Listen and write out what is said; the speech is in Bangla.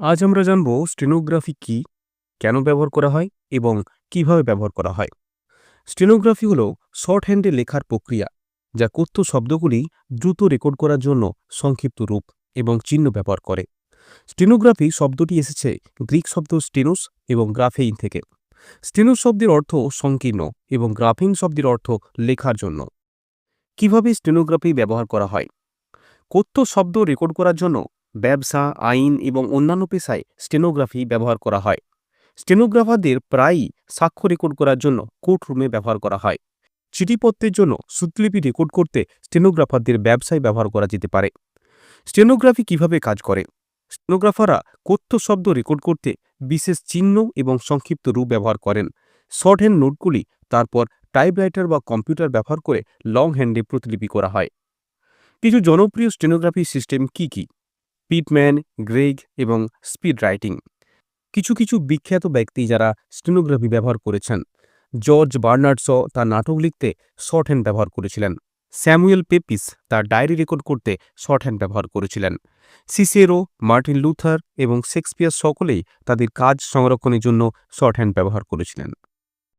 আজ আমরা জানব স্টেনোগ্রাফি কি, কেন ব্যবহার করা হয় এবং কীভাবে ব্যবহার করা হয়। স্টেনোগ্রাফি হল শর্ট হ্যান্ডে লেখার প্রক্রিয়া, যা কথ্য শব্দগুলি দ্রুত রেকর্ড করার জন্য সংক্ষিপ্ত রূপ এবং চিহ্ন ব্যবহার করে। স্টেনোগ্রাফি শব্দটি এসেছে গ্রিক শব্দ স্টেনোস এবং গ্রাফেইন থেকে। স্টেনোস শব্দের অর্থ সংকীর্ণ এবং গ্রাফিন শব্দের অর্থ লেখার জন্য। কীভাবে স্টেনোগ্রাফি ব্যবহার করা হয়? কথ্য শব্দ রেকর্ড করার জন্য ব্যবসা, আইন এবং অন্যান্য পেশায় স্টেনোগ্রাফি ব্যবহার করা হয়। স্টেনোগ্রাফারদের প্রায়ই সাক্ষ্য রেকর্ড করার জন্য কোর্টরুমে ব্যবহার করা হয়। চিঠিপত্রের জন্য শ্রুতলিপি রেকর্ড করতে স্টেনোগ্রাফারদের ব্যবসায় ব্যবহার করা যেতে পারে। স্টেনোগ্রাফি কীভাবে কাজ করে? স্টেনোগ্রাফাররা কথ্য শব্দ রেকর্ড করতে বিশেষ চিহ্ন এবং সংক্ষিপ্ত রূপ ব্যবহার করেন। শর্ট হ্যান্ড নোটগুলি তারপর টাইপরাইটার বা কম্পিউটার ব্যবহার করে লং হ্যান্ডে প্রতিলিপি করা হয়। কিছু জনপ্রিয় স্টেনোগ্রাফি সিস্টেম কি কি? পিটম্যান গ্রেগ এবং স্পিড রাইটিং কিছু কিছু বিখ্যাত ব্যক্তি যারা স্টেনোগ্রাফি ব্যবহার করেছেন। জর্জ বার্নার্ড তার নাটক লিখতে শর্ট হ্যান্ড ব্যবহার করেছিলেন। স্যামুয়েল পেপিস তার ডায়েরি রেকর্ড করতে শর্ট হ্যান্ড ব্যবহার করেছিলেন। সিসেরো মার্টিন লুথার এবং শেক্সপিয়ার সকলেই তাদের কাজ সংরক্ষণের জন্য শর্ট হ্যান্ড ব্যবহার করেছিলেন।